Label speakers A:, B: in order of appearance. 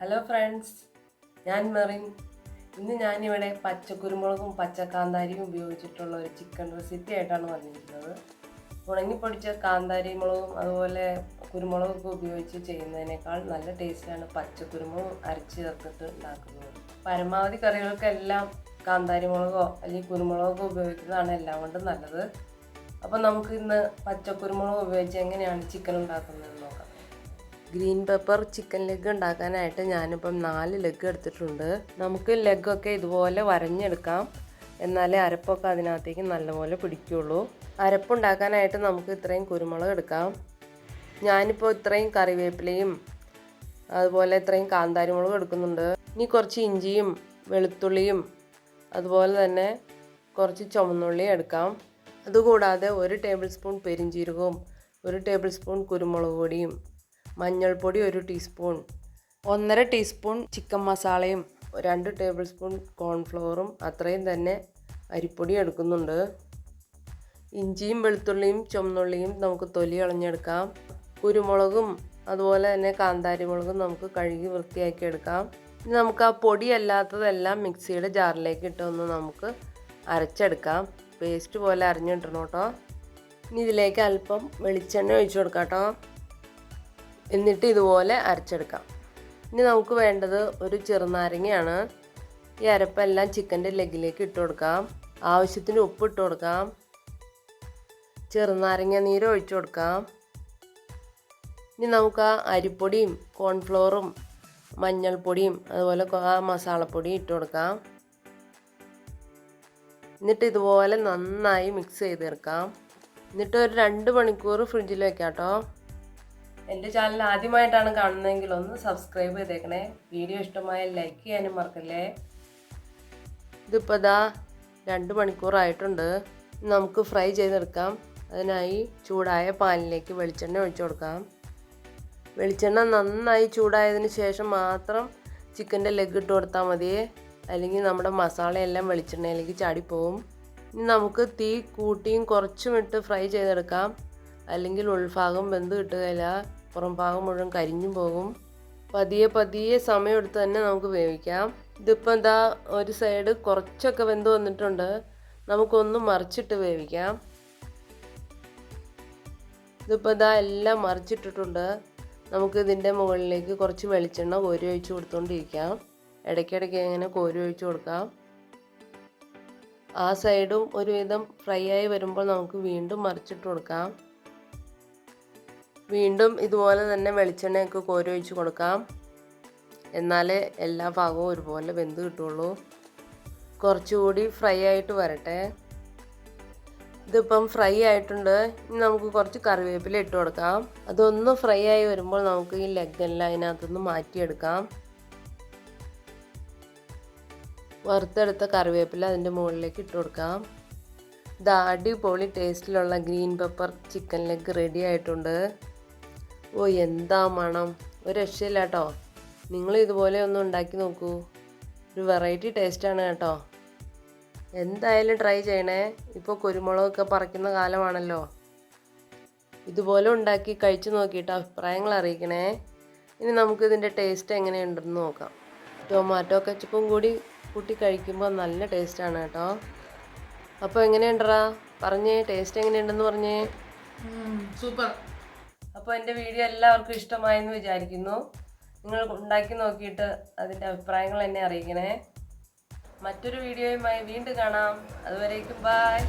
A: Hello friends ഞാൻ മെറിൻ. ഇന്ന് ഞാനിവിടെ പച്ചക്കുരുമുളകും പച്ചക്കാന്താരിയും ഉപയോഗിച്ചിട്ടുള്ള ഒരു ചിക്കൻ റെസിപ്പി ആയിട്ടാണ് വന്നിരിക്കുന്നത്. ഉണങ്ങിപ്പൊടിച്ച കാന്താരി മുളകും അതുപോലെ കുരുമുളകൊക്കെ ഉപയോഗിച്ച് ചെയ്യുന്നതിനേക്കാൾ നല്ല ടേസ്റ്റാണ് പച്ചക്കുരുമുളകും അരച്ച് ചേർത്തിട്ട് ഉണ്ടാക്കുന്നത്. പരമാവധി കറികൾക്കെല്ലാം കാന്താരി മുളകോ അല്ലെങ്കിൽ കുരുമുളകോ ഉപയോഗിക്കുന്നതാണ് എല്ലാം കൊണ്ടും നല്ലത്. അപ്പോൾ നമുക്ക് ഇന്ന് പച്ചക്കുരുമുളക് ഉപയോഗിച്ച് എങ്ങനെയാണ് ചിക്കൻ ഉണ്ടാക്കുന്നത്? ഗ്രീൻ പെപ്പർ ചിക്കൻ ലെഗ് ഉണ്ടാക്കാനായിട്ട് ഞാനിപ്പം നാല് ലെഗ് എടുത്തിട്ടുണ്ട്. നമുക്ക് ലെഗൊക്കെ ഇതുപോലെ വരഞ്ഞെടുക്കാം. എന്നാലേ അരപ്പൊക്കെ അതിനകത്തേക്ക് നല്ലപോലെ പിടിക്കുള്ളൂ. അരപ്പുണ്ടാക്കാനായിട്ട് നമുക്ക് ഇത്രയും കുരുമുളക് എടുക്കാം. ഞാനിപ്പോൾ ഇത്രയും കറിവേപ്പിലയും അതുപോലെ ഇത്രയും കാന്താരിമുളകും എടുക്കുന്നുണ്ട്. ഇനി കുറച്ച് ഇഞ്ചിയും വെളുത്തുള്ളിയും അതുപോലെ തന്നെ കുറച്ച് ചുമന്നുള്ളിയും എടുക്കാം. അതുകൂടാതെ ഒരു ടേബിൾ സ്പൂൺ പെരിഞ്ചീരകവും ഒരു ടേബിൾ സ്പൂൺ കുരുമുളക് പൊടിയും മഞ്ഞൾപ്പൊടി ഒരു ടീസ്പൂൺ ഒന്നര ടീസ്പൂൺ ചിക്കൻ മസാലയും രണ്ട് ടേബിൾ സ്പൂൺ കോൺഫ്ലവറും അത്രയും തന്നെ അരിപ്പൊടി എടുക്കുന്നുണ്ട്. ഇഞ്ചിയും വെളുത്തുള്ളിയും ചുമന്നുള്ളിയും നമുക്ക് തൊലി കളഞ്ഞെടുക്കാം. കുരുമുളകും അതുപോലെ തന്നെ കാന്താരിമുളകും നമുക്ക് കഴുകി വൃത്തിയാക്കി എടുക്കാം. ഇനി നമുക്ക് ആ പൊടി അല്ലാത്തതെല്ലാം മിക്സിയുടെ ജാറിലേക്ക് ഇട്ടൊന്ന് നമുക്ക് അരച്ചെടുക്കാം. പേസ്റ്റ് പോലെ അരിഞ്ഞിട്ടണം കേട്ടോ. ഇനി ഇതിലേക്ക് അല്പം വെളിച്ചെണ്ണ ഒഴിച്ചു കൊടുക്കാം കേട്ടോ. എന്നിട്ട് ഇതുപോലെ അരച്ചെടുക്കാം. ഇനി നമുക്ക് വേണ്ടത് ഒരു ചെറുനാരങ്ങയാണ്. ഈ അരപ്പെല്ലാം ചിക്കന്റെ ലെഗിലേക്ക് ഇട്ട് കൊടുക്കാം. ആവശ്യത്തിന് ഉപ്പ് ഇട്ട് കൊടുക്കാം. ചെറുനാരങ്ങ നീര് ഒഴിച്ചു കൊടുക്കാം. ഇനി നമുക്ക് ആ അരിപ്പൊടിയും കോൺഫ്ലോറും മഞ്ഞൾപ്പൊടിയും അതുപോലെ ആ മസാലപ്പൊടിയും ഇട്ട് കൊടുക്കാം. എന്നിട്ട് ഇതുപോലെ നന്നായി മിക്സ് ചെയ്തെടുക്കാം. എന്നിട്ട് ഒരു രണ്ട് മണിക്കൂർ ഫ്രിഡ്ജിൽ വെക്കാം കേട്ടോ. എന്റെ ചാനൽ ആദ്യമായിട്ടാണ് കാണുന്നതെങ്കിൽ ഒന്ന് സബ്സ്ക്രൈബ് ചെയ്തേക്കണേ. വീഡിയോ ഇഷ്ടമായ ലൈക്ക് ചെയ്യാനും മറക്കല്ലേ. ഇതിപ്പോൾ ഇതാ രണ്ട് മണിക്കൂറായിട്ടുണ്ട്. നമുക്ക് ഫ്രൈ ചെയ്തെടുക്കാം. അതിനായി ചൂടായ പാനിലേക്ക് വെളിച്ചെണ്ണ ഒഴിച്ചു കൊടുക്കാം. വെളിച്ചെണ്ണ നന്നായി ചൂടായതിന് ശേഷം മാത്രം ചിക്കന്റെ ലെഗ് ഇട്ട് കൊടുത്താൽ മതി. അല്ലെങ്കിൽ നമ്മുടെ മസാലയെല്ലാം വെളിച്ചെണ്ണയിലേക്ക് ചാടിപ്പോവും. ഇനി നമുക്ക് തീ കൂട്ടിയും കുറച്ചും ഇട്ട് ഫ്രൈ ചെയ്തെടുക്കാം. അല്ലെങ്കിൽ ഉൾഭാഗം വെന്ത് കിട്ടുകയില്ല. പുറം ഭാഗം മുഴുവൻ കരിഞ്ഞു പോകും. പതിയെ പതിയെ സമയമെടുത്ത് തന്നെ നമുക്ക് വേവിക്കാം ഇതിപ്പോൾ എന്താ ഒരു സൈഡ് കുറച്ചൊക്കെ വെന്ത് വന്നിട്ടുണ്ട്. നമുക്കൊന്ന് മറിച്ചിട്ട് വേവിക്കാം. ഇതിപ്പോൾ ഇതാ എല്ലാം മറിച്ചിട്ടിട്ടുണ്ട്. നമുക്ക് ഇതിന്റെ മുകളിലേക്ക് കുറച്ച് വെളിച്ചെണ്ണ കോരി ഒഴിച്ച് കൊടുത്തുകൊണ്ടിരിക്കാം ഇടയ്ക്കിടയ്ക്ക് ഇങ്ങനെ കോരി ഒഴിച്ച് കൊടുക്കാം. ആ സൈഡും ഒരുവിധം ഫ്രൈ ആയി വരുമ്പോൾ നമുക്ക് വീണ്ടും മറിച്ചിട്ട് കൊടുക്കാം. വീണ്ടും ഇതുപോലെ തന്നെ വെളിച്ചെണ്ണയൊക്കെ കോരി ഒഴിച്ച് കൊടുക്കാം. എന്നാലേ എല്ലാ ഭാഗവും ഒരുപോലെ വെന്ത് കിട്ടുള്ളൂ. കുറച്ചുകൂടി ഫ്രൈ ആയിട്ട് വരട്ടെ. ഇതിപ്പം ഫ്രൈ ആയിട്ടുണ്ട്. ഇനി നമുക്ക് കുറച്ച് കറിവേപ്പില ഇട്ട് കൊടുക്കാം. അതൊന്ന് ഫ്രൈ ആയി വരുമ്പോൾ നമുക്ക് ഈ ലെഗെല്ലാം അതിനകത്തുനിന്ന് മാറ്റിയെടുക്കാം. വറുത്തെടുത്ത കറിവേപ്പില അതിന്റെ മുകളിലേക്ക് ഇട്ട് കൊടുക്കാം. ഇത് അടിപൊളി ടേസ്റ്റിലുള്ള green pepper chicken leg ready ആയിട്ടുണ്ട്. ഓ എന്താ മണം. ഒരു രക്ഷയില്ല കേട്ടോ. നിങ്ങൾ ഇതുപോലെ ഒന്ന് ഉണ്ടാക്കി നോക്കൂ. ഒരു വെറൈറ്റി ടേസ്റ്റാണ് കേട്ടോ. എന്തായാലും ട്രൈ ചെയ്യണേ. ഇപ്പോൾ കുരുമുളകൊക്കെ പറിക്കുന്ന കാലമാണല്ലോ. ഇതുപോലെ ഉണ്ടാക്കി കഴിച്ചു നോക്കിയിട്ട് അഭിപ്രായങ്ങൾ അറിയിക്കണേ. ഇനി നമുക്ക് ഇതിന്റെ ടേസ്റ്റ് എങ്ങനെയുണ്ടെന്ന് നോക്കാം. ടൊമാറ്റോ കച്ചപ്പും കൂടി കൂട്ടി കഴിക്കുമ്പോൾ നല്ല ടേസ്റ്റാണ് കേട്ടോ. അപ്പോൾ എങ്ങനെയുണ്ടറാ പറഞ്ഞേ ടേസ്റ്റ് എങ്ങനെയുണ്ടെന്ന് പറഞ്ഞേ.
B: സൂപ്പർ
A: അപ്പോൾ എന്റെ വീഡിയോ എല്ലാവർക്കും ഇഷ്ടമായെന്ന് വിചാരിക്കുന്നു. നിങ്ങൾ ഉണ്ടാക്കി നോക്കിയിട്ട് അതിന്റെ അഭിപ്രായങ്ങൾ എന്നെ അറിയിക്കണേ. മറ്റൊരു വീഡിയോയുമായി വീണ്ടും കാണാം. അതുവരേക്കും ബായ്